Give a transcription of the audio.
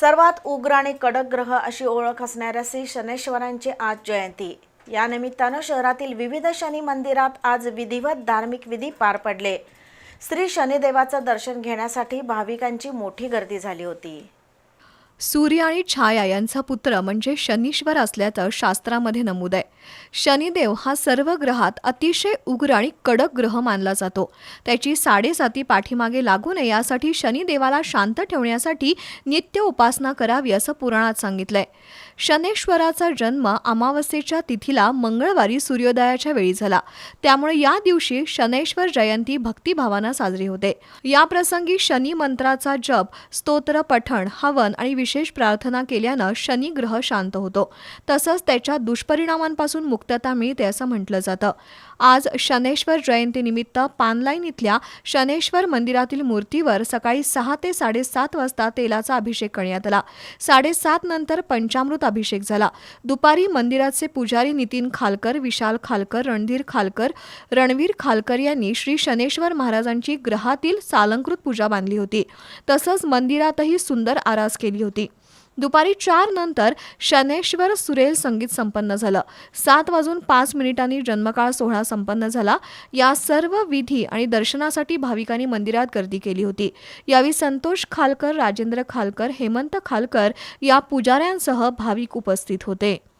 सर्वात उग्र आणि कडक ग्रह अशी ओळख असणाऱ्या श्री शनेश्वरांची आज जयंती. या निमित्तानं शहरातील विविध शनी मंदिरात आज विधिवत धार्मिक विधी पार पडले. श्री शनिदेवाचं दर्शन घेण्यासाठी भाविकांची मोठी गर्दी झाली होती. सूर्य आणि छाया यांचा पुत्र म्हणजे शनीश्वर असल्याचं शास्त्रामध्ये नमूद आहे. शनिदेव हा सर्व ग्रहात अतिशय उग्र आणि कडक ग्रह मानला जातो. त्याची साडेसाती पाठीमागे लागू नये यासाठी शनिदेवाला शांत ठेवण्यासाठी नित्य उपासना करावी असं पुराणात सांगितलंय. शनेश्वराचा जन्म अमावस्येच्या तिथीला मंगळवारी सूर्योदयाच्या वेळी झाला. त्यामुळे या दिवशी शनेश्वर जयंती भक्तिभावानं साजरी होते. या प्रसंगी शनी मंत्राचा जप स्तोत्र पठण हवन आणि विशेष विशेष प्रार्थना केल्यानं शनी ग्रह शांत होतो. तसंच त्याच्या दुष्परिणामांपासून मुक्तता मिळते असं म्हटलं जातं. आज शनेश्वर जयंतीनिमित्त पानलाईन इथल्या शनेश्वर मंदिरातील मूर्तीवर सकाळी सहा ते साडेसात वाजता तेलाचा अभिषेक करण्यात आला. साडेसात नंतर पंचामृत अभिषेक झाला. दुपारी मंदिराचे पुजारी नितीन खालकर विशाल खालकर रणधीर खालकर रणवीर खालकर यांनी श्री शनेश्वर महाराजांची ग्रहातील सालंकृत पूजा बांधली होती. तसंच मंदिरातही सुंदर आरास केली होती. होती. दुपारी चार नंतर शनेश्वर सुरेल संगीत संपन्न झालं. सात वाजून पाच मिनिटांनी जन्मकाळ सोहळा संपन्न झाला. या सर्व विधी आणि दर्शनासाठी भाविकांनी मंदिरात गर्दी केली होती. यावेळी संतोष खालकर राजेंद्र खालकर हेमंत खालकर या पुजाऱ्यांसह भाविक उपस्थित होते.